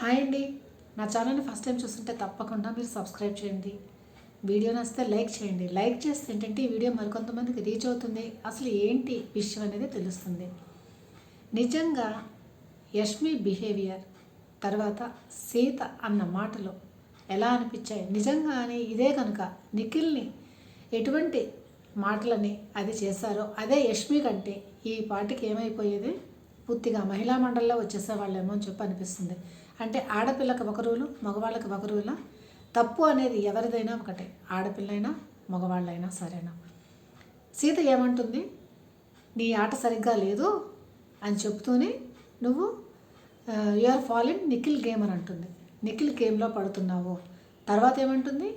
Hi అండి. నా ఛానల్ని ఫస్ట్ టైం చూస్తుంటే తప్పకుండా మీరు సబ్స్క్రైబ్ చేయండి. వీడియో నచ్చితే లైక్ చేయండి. లైక్ చేస్తే ఏంటంటే ఈ వీడియో మరికొంతమందికి రీచ్ అవుతుంది. అసలు ఏంటి విషయం అనేది తెలుస్తుంది. నిజంగా యష్మి బిహేవియర్ తర్వాత సీత అన్న మాటలు ఎలా అనిపించాయి? నిజంగానే ఇదే కనుక నిఖిల్ని ఎటువంటి మాటలని అది చేశారో అదే యష్మి కంటే ఈ పాటకి ఏమైపోయేది? పూర్తిగా మహిళా మండలిలో వచ్చేసేవాళ్ళేమో అని చెప్పి అనిపిస్తుంది. అంటే ఆడపిల్లకి ఒక రూలు మగవాళ్ళకి ఒక రూలా? తప్పు అనేది ఎవరిదైనా ఒకటే. ఆడపిల్లైనా మగవాళ్ళైనా సరేనా? సీత ఏమంటుంది? నీ ఆట సరిగ్గా లేదు అని చెప్తూనే నువ్వు you are following Nikhil game అని అంటుంది. నిఖిల్ గేమ్లో పడుతున్నావు. తర్వాత ఏమంటుంది?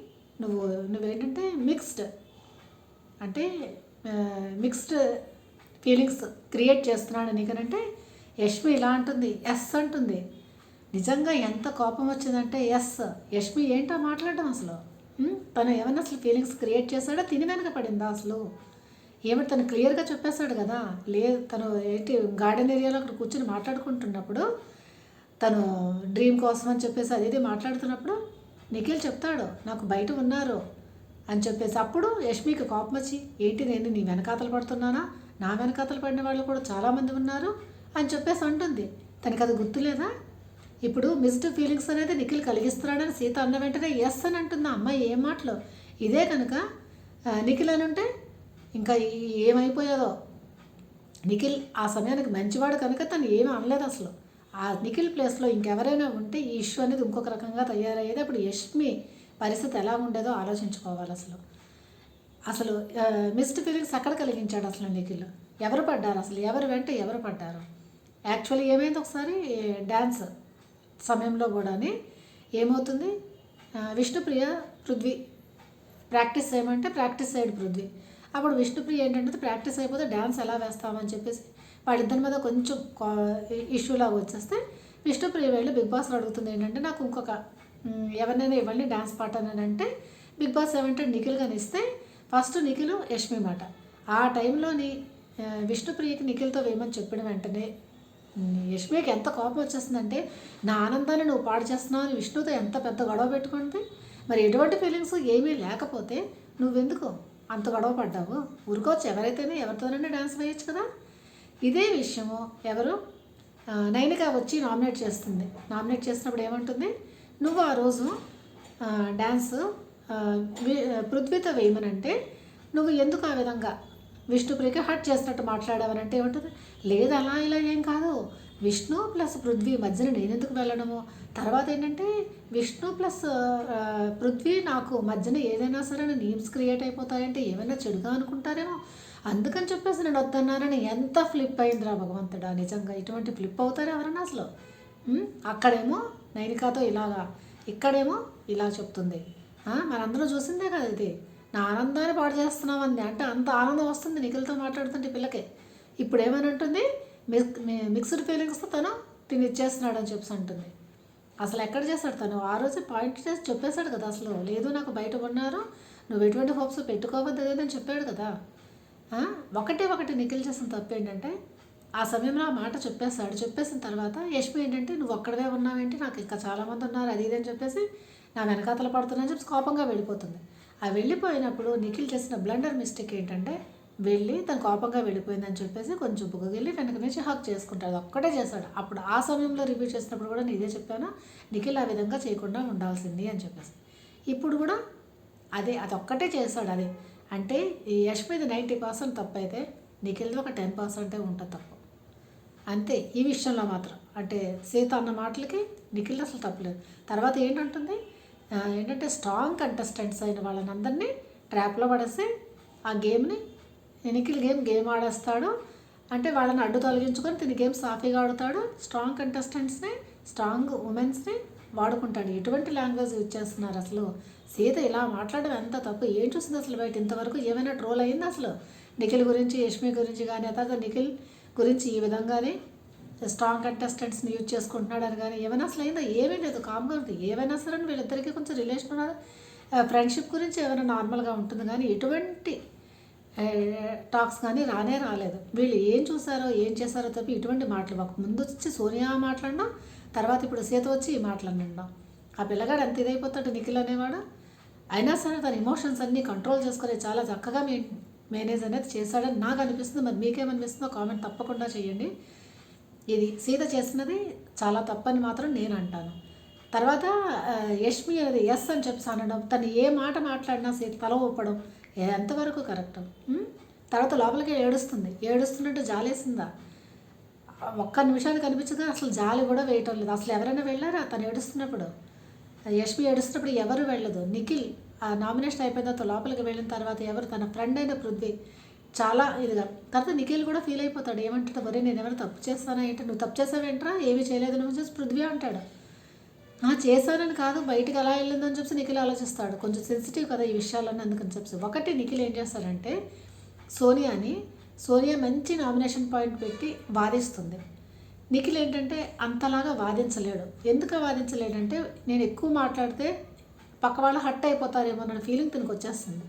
నువ్వు నువ్వేంటంటే మిక్స్డ్ అంటే మిక్స్డ్ ఫీలింగ్స్ క్రియేట్ చేస్తున్నాడు నీకనంటే యష్మి ఇలా అంటుంది ఎస్ అంటుంది. నిజంగా ఎంత కోపం వచ్చిందంటే ఎస్. యష్మి ఏంటో మాట్లాడడం అసలు? తను ఏమైనా అసలు ఫీలింగ్స్ క్రియేట్ చేశాడో? తిని వెనక పడిందా అసలు? ఏమిటి తను క్లియర్గా చెప్పేశాడు కదా? లేదు తను ఏంటి గార్డెన్ ఏరియాలో అక్కడ కూర్చొని మాట్లాడుకుంటున్నప్పుడు తను డ్రీమ్ కోసం అని చెప్పేసి అది ఇది మాట్లాడుతున్నప్పుడు నిఖిల్ చెప్తాడు నాకు బయట ఉన్నారు అని చెప్పేసి. అప్పుడు యష్మికి కోపం వచ్చి ఏంటి నేను నీ వెనకాతలు పడుతున్నానా? నా వెనకాతలు పడిన వాళ్ళు కూడా చాలామంది ఉన్నారు. అని చెప్పేసి అంటుంది. తనకి అది గుర్తులేదా? ఇప్పుడు మిస్డ్ ఫీలింగ్స్ అనేది నిఖిల్ కలిగిస్తున్నాడని సీత అన్న వెంటనే ఎస్ అని అంటుంది అమ్మాయి ఏం మాటలు? ఇదే కనుక నిఖిల్ అని ఉంటే ఇంకా ఏమైపోయేదో? నిఖిల్ ఆ సమయానికి మంచివాడు కనుక తను ఏమీ అనలేదు అసలు. ఆ నిఖిల్ ప్లేస్లో ఇంకెవరైనా ఉంటే ఈ ఇష్యూ అనేది ఇంకొక రకంగా తయారయ్యేది. అప్పుడు యష్మి పరిస్థితి ఎలా ఉండేదో ఆలోచించుకోవాలి అసలు. అసలు మిస్డ్ ఫీలింగ్స్ ఎక్కడ కలిగించాడు అసలు నిఖిల్? ఎవరు పడ్డారు అసలు? ఎవరు వెంట ఎవరు పడ్డారు? యాక్చువల్లీ ఏమైంది ఒకసారి డ్యాన్స్ సమయంలో కూడాని ఏమవుతుంది? విష్ణుప్రియ పృథ్వీ ప్రాక్టీస్ చేయమంటే ప్రాక్టీస్ చేయడు పృథ్వీ. అప్పుడు విష్ణుప్రియ ఏంటంటే ప్రాక్టీస్ అయిపోతే డ్యాన్స్ ఎలా వేస్తామని చెప్పేసి వాళ్ళిద్దరి మీద కొంచెం ఇష్యూ లాగా వచ్చేస్తే విష్ణుప్రియ వెళ్ళి బిగ్ బాస్లో అడుగుతుంది ఏంటంటే నాకు ఇంకొక ఎవరినైనా ఇవ్వండి డ్యాన్స్ పాట అంటే బిగ్ బాస్ ఏమంటే నిఖిల్ కానీ ఇస్తే ఫస్ట్ నిఖిల్ యష్మి మాట. ఆ టైంలోని విష్ణుప్రియకి నిఖిల్తో వేయమని చెప్పిన వెంటనే యష్మికి ఎంత కోపం వచ్చేస్తుందంటే నా ఆనందాన్ని నువ్వు పాడు చేస్తున్నావు అని విష్ణుతో ఎంత పెద్ద గొడవ పెట్టుకుంది మరి ఎటువంటి ఫీలింగ్స్ ఏమీ లేకపోతే నువ్వెందుకు అంత గొడవ పడ్డావు? ఊరుకోవచ్చు ఎవరైతేనే ఎవరితోనైనా డ్యాన్స్ వేయచ్చు కదా? ఇదే విషయము ఎవరు? నైనిక వచ్చి నామినేట్ చేస్తుంది. నామినేట్ చేసినప్పుడు ఏమంటుంది? నువ్వు ఆ రోజు డ్యాన్స్ పృథ్వీతో వేయమనంటే నువ్వు ఎందుకు ఆ విధంగా విష్ణుప్రియకి హర్ట్ చేసినట్టు మాట్లాడావనంటే ఏమంటుంది? లేదు అలా ఇలా ఏం కాదు. విష్ణు ప్లస్ పృథ్వీ మధ్యన నేను ఎందుకు వెళ్ళడము తర్వాత ఏంటంటే విష్ణు ప్లస్ పృథ్వీ నాకు మధ్యన ఏదైనా సరే నేమ్స్ క్రియేట్ అయిపోతాయంటే ఏమైనా చెడుగా అనుకుంటారేమో? అందుకని చెప్పేసి నేను వద్దన్నానని ఎంత ఫ్లిప్ అయిందిరా భగవంతుడా? నిజంగా ఇటువంటి ఫ్లిప్ అవుతారు ఎవరన్నా అసలు? అక్కడేమో నైనికాతో ఇలాగా ఇక్కడేమో ఇలా చెప్తుంది. మనందరం చూసిందే కదా ఇది. నా ఆనందాన్ని పాడు చేస్తున్నావు అంది అంటే అంత ఆనందం వస్తుంది నిఖిల్తో మాట్లాడుతుంటే పిల్లకి. ఇప్పుడు ఏమని అంటుంది మిక్స్డ్ ఫీలింగ్స్తో తను తిని ఇచ్చేస్తున్నాడు అని చెప్పేసి అంటుంది. అసలు ఎక్కడ చేశాడు తను? ఆ రోజు పాయింట్ చేసి చెప్పేశాడు కదా అసలు. లేదు నాకు బయట ఉన్నారు. నువ్వు ఎటువంటి హోప్స్ పెట్టుకోవద్దు లేదని చెప్పాడు కదా. ఒకటే ఒకటి నిఖిల్ చేసిన తప్పు ఏంటంటే ఆ సమయంలో ఆ మాట చెప్పేస్తాడు చెప్పేసిన తర్వాత యష్మి ఏంటంటే నువ్వు ఒక్కడవే ఉన్నావేంటి? నాకు ఇంకా చాలామంది ఉన్నారు అది ఇది అని చెప్పేసి నా వెనకాతల పడుతున్నా చెప్పి కోపంగా వెళ్ళిపోతుంది. ఆ వెళ్ళిపోయినప్పుడు నిఖిల్ చేసిన బ్లండర్ మిస్టేక్ ఏంటంటే వెళ్ళి తను కోపంగా వెళ్ళిపోయిందని చెప్పేసి కొంచెం వెళ్ళి వెనక నుంచి హక్ చేసుకుంటాడు. ఒక్కటే చేశాడు అప్పుడు ఆ సమయంలో రివ్యూ చేసినప్పుడు కూడా నేను ఇదే చెప్పాను. నిఖిల్ ఆ విధంగా చేయకుండా ఉండాల్సింది అని చెప్పేసి. ఇప్పుడు కూడా అదే ఒక్కటే చేస్తాడు అదే. అంటే ఈ యష్మిది నైంటీ పర్సెంట్ తప్పు అయితే నిఖిల్ది ఒక టెన్ పర్సెంటే ఉంటుంది తప్పు. అంతే ఈ విషయంలో మాత్రం. అంటే సీత అన్న మాటలకి నిఖిల్ అసలు తప్పలేదు. తర్వాత ఏంటంటుంది? ఏంటంటే స్ట్రాంగ్ కంటెస్టెంట్స్ అయిన వాళ్ళని అందరినీ ట్రాప్లో పడేసి ఆ గేమ్ని నిఖిల్ గేమ్ గేమ్ ఆడేస్తాడు. అంటే వాళ్ళని అడ్డు తొలగించుకొని తిని గేమ్ సాఫీగా ఆడుతాడు. స్ట్రాంగ్ కంటెస్టెంట్స్ని స్ట్రాంగ్ ఉమెన్స్ని వాడుకుంటాడు. ఎటువంటి లాంగ్వేజ్ యూజ్ చేస్తున్నారు అసలు? సీత ఇలా మాట్లాడడం ఎంత తప్పు? ఏం చూసింది అసలు బయట? ఇంతవరకు ఏమైనా ట్రోల్ అయింది అసలు? నిఖిల్ గురించి యష్మి గురించి కానీ అతను నిఖిల్ గురించి ఈ విధంగానే స్ట్రాంగ్ కంటెస్టెంట్స్ని యూజ్ చేసుకుంటున్నాడని కానీ ఏమైనా అసలు అయిందా? ఏమీ లేదు. కామ్గా ఉంది. ఏమైనా సరే వీళ్ళిద్దరికీ కొంచెం రిలేషన్ ఉన్నది. ఫ్రెండ్షిప్ గురించి ఏమైనా నార్మల్గా ఉంటుంది కానీ ఎటువంటి టాక్స్ కానీ రానే రాలేదు. వీళ్ళు ఏం చూసారో ఏం చేశారో తప్ప ఇటువంటి మాటలు ఒక ముందు వచ్చి సోనియా మాట్లాడినా తర్వాత ఇప్పుడు సీత వచ్చి ఈ మాట్లాడినా ఆ పిల్లగాడు ఎంత ఇదైపోతాడు నిఖిల్ అనేవాడు? అయినా సరే తన ఎమోషన్స్ అన్నీ కంట్రోల్ చేసుకునే చాలా చక్కగా మే మేనేజ్ అనేది చేశాడని నాకు అనిపిస్తుంది. మరి మీకేమనిపిస్తుందో కామెంట్ తప్పకుండా చేయండి. ఇది సీత చేసినది చాలా తప్పని మాత్రం నేను అంటాను తర్వాత యష్మి అది ఎస్ అని చెప్పి అనడం తను ఏ మాట మాట్లాడినా సీత తల ఊపడం ఎంతవరకు కరెక్ట్. తర్వాత లోపలికి ఏడుస్తుంది. ఏడుస్తున్నట్టు జాలేసిందా? ఒక్క నిమిషాలు కనిపించదు అసలు జాలి కూడా వేయటం లేదు. అసలు ఎవరైనా వెళ్ళారా తను ఏడుస్తున్నప్పుడు? యష్మి ఏడుస్తున్నప్పుడు ఎవరు వెళ్ళదు? నిఖిల్ ఆ నామినేషన్ అయిపోయిన తర్వాత లోపలికి వెళ్ళిన తర్వాత ఎవరు? తన ఫ్రెండ్ అయిన పృథ్వీ. చాలా ఇదిగా తర్వాత నిఖిల్ కూడా ఫీల్ అయిపోతాడు. ఏమంటాడు? వరే నేను ఎవరు తప్పు చేస్తానా? ఏంటి? నువ్వు తప్పు చేసావేంట్రా? ఏమీ చేయలేదు నువ్వు చూసి పృథ్వీ అంటాడు. "ఆ, చేశానని కాదు. బయటకు ఎలా వెళ్ళిందని చెప్పి నిఖిల్ ఆలోచిస్తాడు. కొంచెం సెన్సిటివ్ కదా ఈ విషయాలన్నీ అందుకని చెప్పి ఒకటి నిఖిల్ ఏం చేస్తాడంటే సోనియాని సోనియా మంచి నామినేషన్ పాయింట్ పెట్టి వాదిస్తుంది. నిఖిల్ ఏంటంటే అంతలాగా వాదించలేడు. ఎందుకు వాదించలేడంటే నేను ఎక్కువ మాట్లాడితే పక్క వాళ్ళు హట్ అయిపోతారేమో అన్న ఫీలింగ్ తనకు వచ్చేస్తుంది.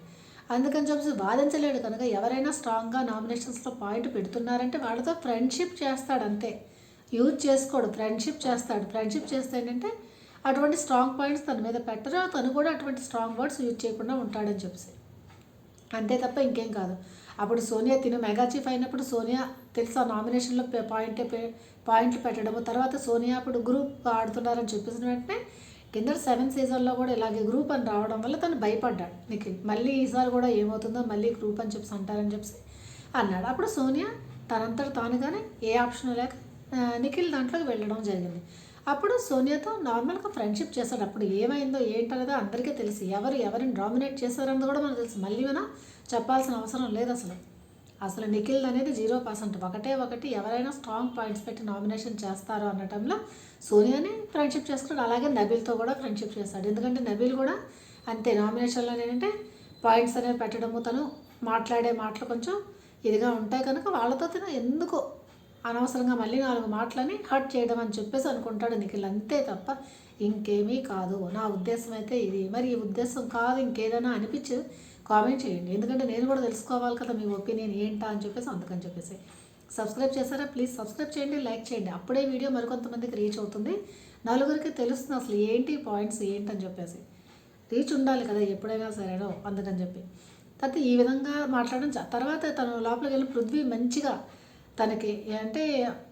అందుకని చెప్పేసి వాదించలేడు కనుక ఎవరైనా స్ట్రాంగ్గా నామినేషన్స్లో పాయింట్ పెడుతున్నారంటే వాళ్ళతో ఫ్రెండ్షిప్ చేస్తాడు అంతే. యూజ్ చేసుకోడు ఫ్రెండ్షిప్ చేస్తాడు. ఫ్రెండ్షిప్ చేస్తే ఏంటంటే అటువంటి స్ట్రాంగ్ పాయింట్స్ తన మీద పెట్టరు. తను కూడా అటువంటి స్ట్రాంగ్ వర్డ్స్ యూజ్ చేయకుండా ఉంటాడని చెప్పేసి. అంతే తప్ప ఇంకేం కాదు. అప్పుడు సోనియా తిను మెగా చీఫ్ అయినప్పుడు సోనియా తెలుసా నామినేషన్లో పే- పాయింట్ పాయింట్లు పెట్టడము. తర్వాత సోనియా అప్పుడు గ్రూప్ ఆడుతున్నారని చెప్పేసిన వెంటనే కింద సెవెన్ సీజన్లో కూడా ఇలాగే గ్రూప్ అని రావడం వల్ల తను భయపడ్డాడు. నిఖిల్ మళ్ళీ ఈసారి కూడా ఏమవుతుందో మళ్ళీ గ్రూప్ అని చెప్పి అంటారని చెప్పి అన్నాడు. అప్పుడు సోనియా తనంతట తానుగానే ఏ ఆప్షన్ లేక నిఖిల్ దాంట్లోకి వెళ్ళడం జరిగింది. అప్పుడు సోనియాతో నార్మల్గా ఫ్రెండ్షిప్ చేశాడు అప్పుడు ఏమైందో ఏంటనేదో అందరికీ తెలుసు. ఎవరు ఎవరిని డామినేట్ చేశారన్నది కూడా మనకు తెలుసు. మళ్ళీ మనం చెప్పాల్సిన అవసరం లేదు అసలు. అసలు నిఖిల్ అనేది జీరో పర్సెంట్. ఒకటే ఒకటి ఎవరైనా స్ట్రాంగ్ పాయింట్స్ పెట్టి నామినేషన్ చేస్తారో అనటంలో సోనియాని ఫ్రెండ్షిప్ చేసుకున్నాడు. అలాగే నబీల్తో కూడా ఫ్రెండ్షిప్ చేస్తాడు ఎందుకంటే నబీల్ కూడా అంతే నామినేషన్లో ఏంటంటే పాయింట్స్ అనేవి పెట్టడము తను మాట్లాడే మాటలు కొంచెం ఇదిగా ఉంటాయి కనుక వాళ్ళతో తను ఎందుకు అనవసరంగా మళ్ళీ నాలుగు మాటలని హర్ట్ చేయడం అని చెప్పేసి అనుకుంటాడు నిఖిల్. అంతే తప్ప ఇంకేమీ కాదు. నా ఉద్దేశం అయితే ఇది. మరి ఈ ఉద్దేశం కాదు ఇంకేదైనా అనిపించి కామెంట్ చేయండి. ఎందుకంటే నేను కూడా తెలుసుకోవాలి కదా మీ ఒపీనియన్ ఏంటా అని చెప్పేసి అందుకని చెప్పేసి. సబ్స్క్రైబ్ చేశారా? ప్లీజ్ సబ్స్క్రైబ్ చేయండి లైక్ చేయండి. అప్పుడే వీడియో మరికొంతమందికి రీచ్ అవుతుంది. నలుగురికి తెలుస్తుంది అసలు ఏంటి పాయింట్స్ ఏంటని చెప్పేసి. రీచ్ ఉండాలి కదా ఎప్పుడైనా సరేనో అందుకని చెప్పి. తర్వాత ఈ విధంగా మాట్లాడడం తర్వాత తను లోపలికి వెళ్ళి పృథ్వీ మంచిగా తనకి అంటే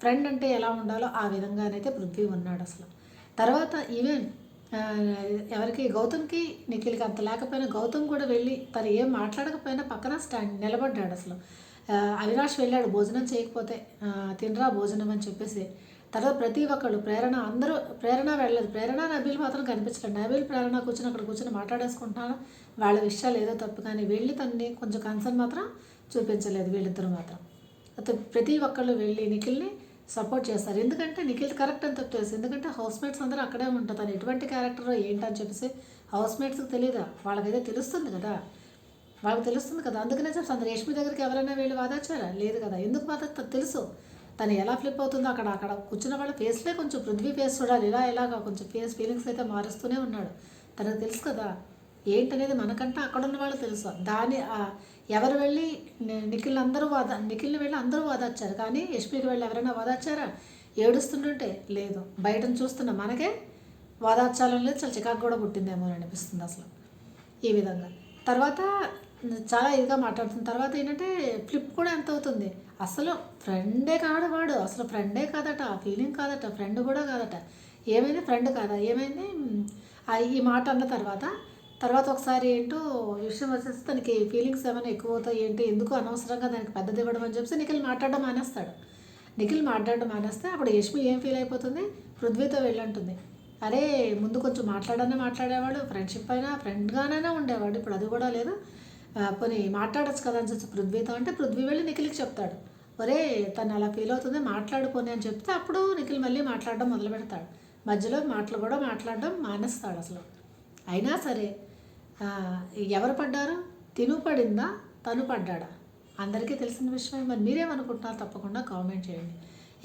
ఫ్రెండ్ అంటే ఎలా ఉండాలో ఆ విధంగానైతే పృథ్వీ ఉన్నాడు అసలు. తర్వాత ఈవెన్ ఎవరికి? గౌతమ్కి నిఖిల్కి అంత లేకపోయినా గౌతమ్ కూడా వెళ్ళి తను ఏం మాట్లాడకపోయినా పక్కన స్టాండ్ నిలబడ్డాడు అసలు. అవినాష్ వెళ్ళాడు భోజనం చేయకపోతే తినరా భోజనం అని చెప్పేసి. తర్వాత ప్రతి ఒక్కళ్ళు ప్రేరణ అందరూ ప్రేరణ వెళ్ళలేదు ప్రేరణ నబీల్ మాత్రం కనిపించలేదు. నబీల్ ప్రేరణ కూర్చొని అక్కడ కూర్చొని మాట్లాడేసుకుంటున్నాను వాళ్ళ విషయాలు ఏదో తప్పు కానీ వెళ్ళి తన్ని కొంచెం కన్సర్న్ మాత్రం చూపించలేదు వీళ్ళిద్దరు మాత్రం. ప్రతి ఒక్కళ్ళు వెళ్ళి నిఖిల్ని సపోర్ట్ చేస్తారు. ఎందుకంటే నిఖిల్ కరెక్ట్ అని చెప్పి తెలుసు. ఎందుకంటే హౌస్ మేట్స్ అందరూ అక్కడే ఉంటారు. తను ఎటువంటి క్యారెక్టర్ ఏంటని చెప్పేసి హౌస్ మేట్స్కి తెలియదా వాళ్ళకైతే తెలుస్తుంది కదా. వాళ్ళకి తెలుస్తుంది కదా. అందుకనే చెప్పి అంత రేష్మి దగ్గరికి ఎవరైనా వెళ్ళి వాదాచారా? లేదు కదా. ఎందుకు వాదాస్తారు? తెలుసు. తను ఎలా ఫ్లిప్ అవుతుందో అక్కడ అక్కడ కూర్చున్న వాళ్ళ ఫేస్లే కొంచెం పృథ్వీ ఫేస్ చూడాలి. ఇలా ఇలాగా కొంచెం ఫేస్ ఫీలింగ్స్ అయితే మారుస్తూనే ఉన్నాడు. తనకు తెలుసు కదా. ఏంటనేది మనకంటే అక్కడ ఉన్న వాళ్ళు తెలుసు దాని ఎవరు వెళ్ళి నిఖిల్ అందరూ వాద నిఖిల్ని వెళ్ళి అందరూ వాదాచారు కానీ ఎస్పీకి వెళ్ళి ఎవరైనా వాదాచారా ఏడుస్తుంటుంటే లేదు. బయటను చూస్తున్న మనకే వాదాచారం లేదు. చాలా చికాకు కూడా పుట్టిందేమో అని అనిపిస్తుంది అసలు. ఈ విధంగా. తర్వాత చాలా ఇదిగా మాట్లాడుతున్న తర్వాత ఏంటంటే ఫ్లిప్ కూడా ఎంత అవుతుంది? అసలు ఫ్రెండే కాడు వాడు. అసలు ఫ్రెండే కాదట. ఆ ఫీలింగ్ కాదట. ఫ్రెండ్ కూడా కాదట. ఏమైంది? ఫ్రెండ్ కాదా? ఏమైంది? ఆ ఈ మాట అన్న తర్వాత తర్వాత ఒకసారి ఏంటో విషయం వచ్చేసి తనకి ఫీలింగ్స్ ఏమైనా ఎక్కువ అవుతాయి ఏంటి? ఎందుకు అనవసరంగా దానికి పెద్దది ఇవ్వడం అని చెప్పి నిఖిల్ మాట్లాడడం మానేస్తాడు. నిఖిల్ మాట్లాడడం మానేస్తే అప్పుడు యష్మి ఏం ఫీల్ అయిపోతుంది? పృథ్వీతో వెళ్ళంటుంది. అరే ముందు కొంచెం మాట్లాడనే మాట్లాడేవాడు ఫ్రెండ్షిప్ అయినా ఫ్రెండ్గానైనా ఉండేవాడు. ఇప్పుడు అది కూడా లేదు. పోనీ మాట్లాడచ్చు కదా అని చెప్పి పృథ్వీతో అంటే పృథ్వీ వెళ్ళి నిఖిల్కి చెప్తాడు. ఒరే తను అలా ఫీల్ అవుతుంది మాట్లాడుకోని అని చెప్తే అప్పుడు నిఖిల్ మళ్ళీ మాట్లాడడం మొదలు పెడతాడు మధ్యలో మాటలు కూడా మాట్లాడడం మానేస్తాడు అసలు. అయినా సరే ఎవరు పడ్డారు? తిను పడిందా? తను పడ్డాడా? అందరికీ తెలిసిన విషయమే. మరి మీరేమనుకుంటున్నారు? తప్పకుండా కామెంట్ చేయండి.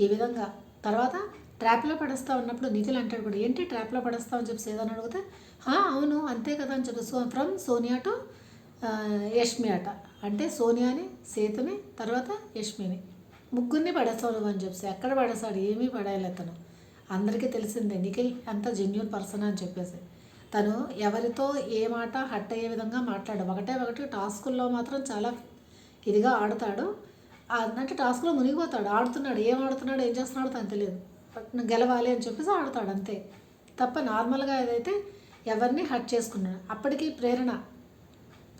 ఈ విధంగా. తర్వాత ట్రాప్లో పడేస్తా ఉన్నప్పుడు నిఖిల్ అంటాడు కూడా ఏంటి ట్రాప్లో పడేస్తావు? అని చెప్పి ఏదని అడిగితే అవును అంతే కదా అని చెప్పి so from Sonia to Yashmi అట. అంటే సోనియాని సేతుని తర్వాత యష్మిని. ముగ్గురిని పడేస్తావు అని చెప్పి ఎక్కడ పడేసాడు ఏమీ పడేయలేదు తను. అందరికీ తెలిసిందే నిఖిల్ అంత జెన్యున్ పర్సన్? అని చెప్పేసి. తను ఎవరితో ఏ మాట హట్ అయ్యే విధంగా మాట్లాడు. ఒకటే ఒకటి టాస్కుల్లో మాత్రం చాలా ఇదిగా ఆడతాడు. అంటే టాస్క్లో మునిగిపోతాడు. ఆడుతున్నాడు. ఏం ఆడుతున్నాడు? ఏం చేస్తున్నాడో? తను తెలియదు బట్ గెలవాలి అని చెప్పేసి ఆడతాడు అంతే. తప్ప నార్మల్గా ఏదైతే ఎవరిని హట్ చేసుకున్నాడు. అప్పటికి ప్రేరణ.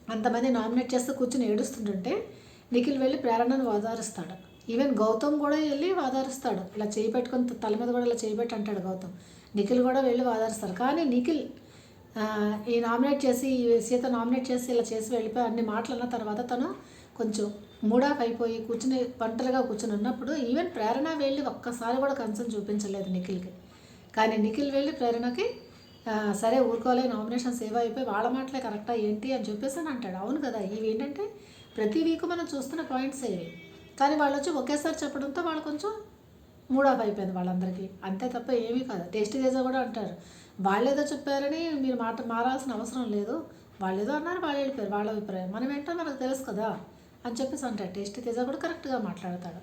అంతమంది నామినేట్ చేస్తూ కూర్చుని ఏడుస్తుంటుంటే నిఖిల్ వెళ్ళి ప్రేరణను వాదారుస్తాడు. ఈవెన్ గౌతమ్ కూడా వెళ్ళి వాదారుస్తాడు. ఇలా చేయి పెట్టుకుని తల మీద కూడా ఇలా చేయి పెట్టి అంటాడు గౌతమ్. నిఖిల్ కూడా వెళ్ళి వాదారుస్తాడు కానీ నిఖిల్ ఈ నామినేట్ చేసి సీత నామినేట్ చేసి ఇలా చేసి వెళ్ళిపోయి అన్ని మాటలు అన్న తర్వాత తను కొంచెం మూడాఫ్ అయిపోయి కూర్చుని ఒంటరిగా కూర్చుని ఉన్నప్పుడు ఈవెన్ ప్రేరణ వెళ్ళి ఒక్కసారి కూడా కన్సర్న్ చూపించలేదు నిఖిల్కి. కానీ నిఖిల్ వెళ్ళి ప్రేరణకి సరే ఊరుకోలే నామినేషన్ సేవ్ అయిపోయి వాళ్ళ మాటలే కరెక్టా ఏంటి అని చెప్పేసి అని అంటాడు. అవును కదా ఇవి ఏంటంటే ప్రతి వీక్ మనం చూస్తున్న పాయింట్స్ ఇవి కానీ వాళ్ళు వచ్చి ఒకేసారి చెప్పడంతో వాళ్ళు కొంచెం మూడాఫ్ అయిపోయింది వాళ్ళందరికీ. అంతే తప్ప ఏమీ కాదు. టేస్టీ తేజ కూడా అంటారు. వాళ్ళేదో చెప్పారని మీరు మాట మారాల్సిన అవసరం లేదు. వాళ్ళు ఏదో అన్నారు వాళ్ళు వెళ్ళిపోయారు. వాళ్ళ అభిప్రాయం. మనం ఏంటో మనకు తెలుసు కదా అని చెప్పేసి అంటారు టేస్టీ తేజ కూడా కరెక్ట్గా మాట్లాడతాడు.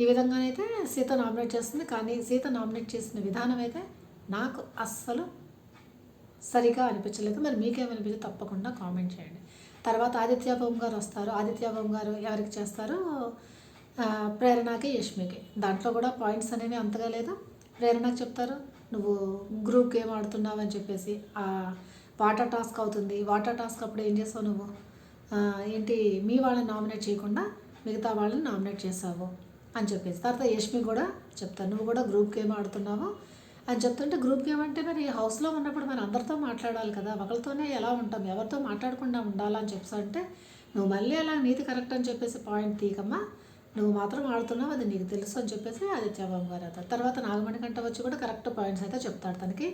ఈ విధంగానైతే సీత నామినేట్ చేస్తుంది. కానీ సీత నామినేట్ చేసిన విధానం అయితే నాకు అస్సలు సరిగా అనిపించలేదు. మరి మీకేమనిపించింది తప్పకుండా కామెంట్ చేయండి. తర్వాత ఆదిత్య గారు వస్తారు. ఆదిత్య గారు ఎవరికి చేస్తారు ప్రేరణకి యష్మికి. దాంట్లో కూడా పాయింట్స్ అనేవి అంతగా లేదు. ప్రేరణకు చెప్తారు. నువ్వు గ్రూప్ గేమ్ ఆడుతున్నావు అని చెప్పేసి ఆ వాటర్ టాస్క్ అవుతుంది. వాటర్ టాస్క్ అప్పుడు ఏం చేస్తావు నువ్వు? ఏంటి మీ వాళ్ళని నామినేట్ చేయకుండా మిగతా వాళ్ళని నామినేట్ చేసావు అని చెప్పేసి. తర్వాత యష్మి కూడా చెప్తాను. నువ్వు కూడా గ్రూప్ గేమ్ ఆడుతున్నావు అని చెప్తుంటే గ్రూప్ గేమ్ అంటే మరి హౌస్లో ఉన్నప్పుడు మరి అందరితో మాట్లాడాలి కదా. ఒకరితోనే ఎలా ఉంటాం? ఎవరితో మాట్లాడకుండా ఉండాలని చెప్పేసి అంటే నువ్వు మళ్ళీ అలా నీతి కరెక్ట్ అని చెప్పేసి పాయింట్ తీకమ్మా నువ్వు మాత్రం ఆడుతున్నావు అది నీకు తెలుసు అని చెప్పేసి ఆదిత్యబాబు గారు అవుతారు తర్వాత నాగమణి గంట వచ్చి కూడా కరెక్ట్ పాయింట్స్ అయితే చెప్తాడు. తనకి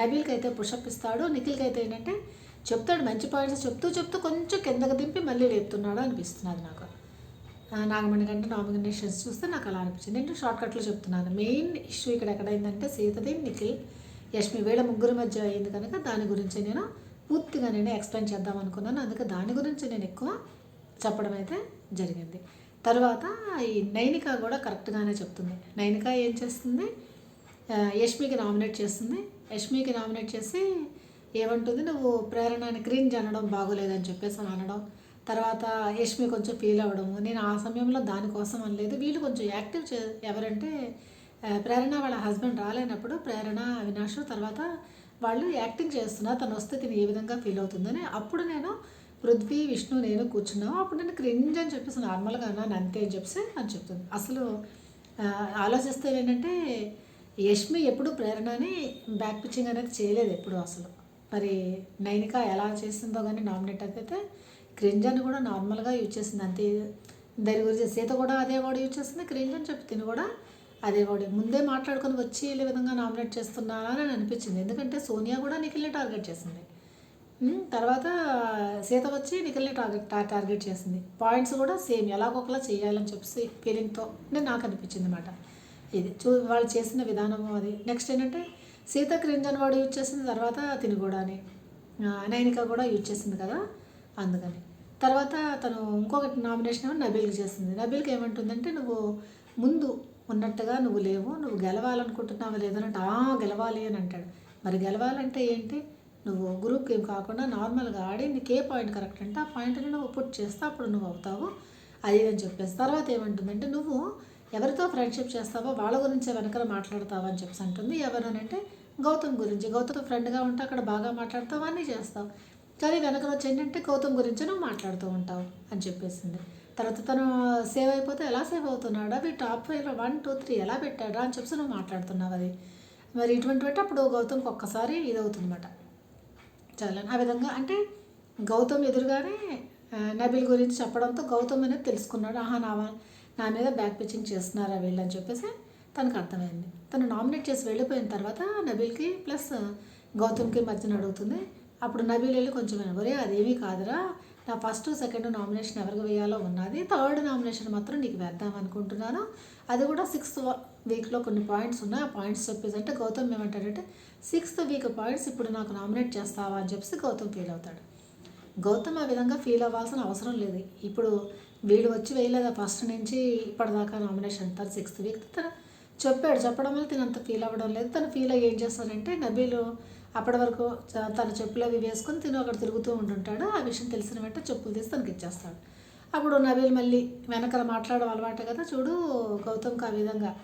నబీల్కి అయితే పుషప్ ఇస్తాడు నిఖిల్కి అయితే ఏంటంటే చెప్తాడు మంచి పాయింట్స్ చెప్తూ చెప్తూ కొంచెం కిందకి దింపి మళ్ళీ లేపుతున్నాడు అనిపిస్తున్నది నాకు. నాగమణి కంటే నామినేషన్స్ చూస్తే నాకు అలా అనిపించింది. నేను షార్ట్ కట్లో చెప్తున్నాను. మెయిన్ ఇష్యూ ఇక్కడ ఎక్కడైందంటే సీతది నిఖిల్ యష్మి వేళ ముగ్గురు మధ్య అయింది కనుక దాని గురించి నేను పూర్తిగా నేను ఎక్స్ప్లెయిన్ చేద్దాం అనుకున్నాను. అందుకే దాని గురించి నేను ఎక్కువ చెప్పడం అయితే జరిగింది. తర్వాత ఈ నైనిక కూడా కరెక్ట్గానే చెప్తుంది. నైనిక ఏం చేస్తుంది? యష్మికి నామినేట్ చేస్తుంది. యష్మికి నామినేట్ చేసి ఏమంటుంది? నువ్వు ప్రేరణని క్రీంజ్ అనడం బాగోలేదని చెప్పేసి అని అనడం. తర్వాత యష్మి కొంచెం ఫీల్ అవ్వడము. నేను ఆ సమయంలో దానికోసం అనలేదు. వీళ్ళు కొంచెం యాక్టివ్ చే ఎవరంటే ప్రేరణ వాళ్ళ హస్బెండ్ రాలేనప్పుడు ప్రేరణ అవినాష్ తర్వాత వాళ్ళు యాక్టింగ్ చేస్తున్నారు. తను వస్తే తిని ఏ విధంగా ఫీల్ అవుతుందని. అప్పుడు నేను పృథ్వీ విష్ణు నేను కూర్చున్నాము అప్పుడు నేను క్రింజ్ అని చెప్పేసి నార్మల్గా అన్నాను. అంతే అని చెప్పేసి అని చెప్తుంది. అసలు ఆలోచిస్తే ఏంటంటే యష్మి ఎప్పుడు ప్రేరణని బ్యాక్ పిచ్చింగ్ అనేది చేయలేదు ఎప్పుడు అసలు. మరి నైనిక ఎలా చేసిందో కానీ నామినేట్ అయితే క్రింజ్ అని కూడా నార్మల్గా యూజ్ చేసింది. అంతే. దాని గురించి సీత కూడా అదే వాడు యూజ్ చేస్తుంది క్రింజ్ అని చెప్పి తిని కూడా అదే వాడు ముందే మాట్లాడుకొని వచ్చి వెళ్ళే విధంగా నామినేట్ చేస్తున్నారా అని అనిపించింది. ఎందుకంటే సోనియా కూడా నిఖిల్ని టార్గెట్ చేసింది. తర్వాత సీత వచ్చి నిఖిల్ని టార్గెట్ టార్గెట్ చేసింది. పాయింట్స్ కూడా సేమ్ ఎలాగొకలా చేయాలని చెప్పేసి ఫీలింగ్తో నేను నాకు అనిపించింది అనమాట ఇది చూ వాళ్ళు చేసిన విధానము అది. నెక్స్ట్ ఏంటంటే సీత క్రింజ్ అని వాడు యూజ్ చేసిన తర్వాత తిని కూడా అని నైనిక కూడా యూజ్ చేసింది కదా అందుకని. తర్వాత తను ఇంకొకటి నామినేషన్ ఏమో నబీల్కి చేసింది. నబీల్కి ఏమంటుందంటే నువ్వు ముందు ఉన్నట్టుగా నువ్వు లేవు నువ్వు గెలవాలనుకుంటున్నావు లేదనంటే ఆ గెలవాలి అని అంటాడు. మరి గెలవాలంటే ఏంటి? నువ్వు గ్రూప్ గేమ్ కాకుండా నార్మల్గా ఆడి నీకు ఏ పాయింట్ కరెక్ట్ అంటే ఆ పాయింట్ని నువ్వు పుట్ చేస్తే అప్పుడు నువ్వు అవుతావు. అది అని చెప్పేసి. తర్వాత ఏమంటుందంటే నువ్వు ఎవరితో ఫ్రెండ్షిప్ చేస్తావో వాళ్ళ గురించే వెనకాల మాట్లాడతావు అని చెప్పేసి అంటుంది. ఎవరనంటే గౌతమ్ గురించి. గౌతమ్ ఫ్రెండ్గా ఉంటే అక్కడ బాగా మాట్లాడతావు అన్నీ చేస్తావు. కానీ వెనక వచ్చి ఏంటంటే గౌతమ్ గురించి నువ్వు మాట్లాడుతూ ఉంటావు అని చెప్పేసింది. తర్వాత తను సేవ్ అయిపోతే ఎలా సేవ్ అవుతున్నాడా? అవి టాప్ ఫైవ్లో వన్ టూ త్రీ ఎలా పెట్టాడా అని చెప్పేసి నువ్వు మాట్లాడుతున్నావు అది. మరి ఇటువంటి అప్పుడు గౌతమ్కి ఒక్కసారి ఇదవుతుందన్నమాట అవుతుందన్నమాట చాలా. ఆ విధంగా అంటే గౌతమ్ ఎదురుగానే నబిల్ గురించి చెప్పడంతో గౌతమ్ అనేది తెలుసుకున్నాడు. ఆహా నా నా మీద బ్యాక్ పిచ్చింగ్ చేస్తున్నారా వీళ్ళు అని చెప్పేసి తనకు అర్థమైంది. తను నామినేట్ చేసి వెళ్ళిపోయిన తర్వాత నబిల్కి ప్లస్ గౌతమ్కి మధ్యన అడుగుతుంది. అప్పుడు నబీల్ వెళ్ళి కొంచెం ఒరే అదేమీ కాదురా. నా ఫస్ట్ సెకండ్ నామినేషన్ ఎవరికి వేయాలో ఉన్నది. థర్డ్ నామినేషన్ మాత్రం నీకు వేద్దాం అనుకుంటున్నాను. అది కూడా సిక్స్త్ వీక్లో కొన్ని పాయింట్స్ ఉన్నాయి. ఆ పాయింట్స్ చెప్పేసి అంటే గౌతమ్ ఏమంటాడంటే సిక్స్త్ వీక్ పాయింట్స్ ఇప్పుడు నాకు నామినేట్ చేస్తావా? అని చెప్పేసి గౌతమ్ ఫీల్ అవుతాడు. గౌతమ్ ఆ విధంగా ఫీల్ అవ్వాల్సిన అవసరం లేదు. ఇప్పుడు వీళ్ళు వచ్చి వేయలేదా? ఫస్ట్ నుంచి ఇప్పటిదాకా నామినేషన్ తను సిక్స్త్ వీక్ చెప్పాడు. చెప్పడం వల్ల తను అంత ఫీల్ అవ్వడం లేదు. తను ఫీల్ అయ్యి ఏం చేస్తాడంటే నబీలు అప్పటి వరకు తన చెప్పులు అవి వేసుకొని తిను అక్కడ తిరుగుతూ ఉంటుంటాడు ఆ విషయం తెలిసిన వెంటనే చెప్పులు తీసి తనకి ఇచ్చేస్తాడు. అప్పుడు నబీల్ మళ్ళీ వెనకాల మాట్లాడడం అలవాటు కదా? చూడు గౌతమ్కి ఆ విధంగా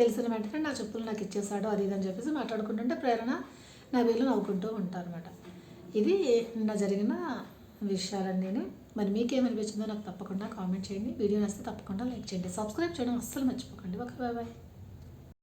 తెలిసిన వెంటనే నా చెప్పులు నాకు ఇచ్చేసాడు అది ఇది అని చెప్పేసి మాట్లాడుకుంటుంటే ప్రేరణ నా వీళ్ళు నవ్వుకుంటూ ఉంటారు అనమాట ఇది నిన్న జరిగిన విషయాలన్నీ మరి మీకేమనిపించిందో నాకు తప్పకుండా కామెంట్ చేయండి. వీడియో నచ్చితే తప్పకుండా లైక్ చేయండి. సబ్స్క్రైబ్ చేయడం అస్సలు మర్చిపోకండి. Okay bye bye.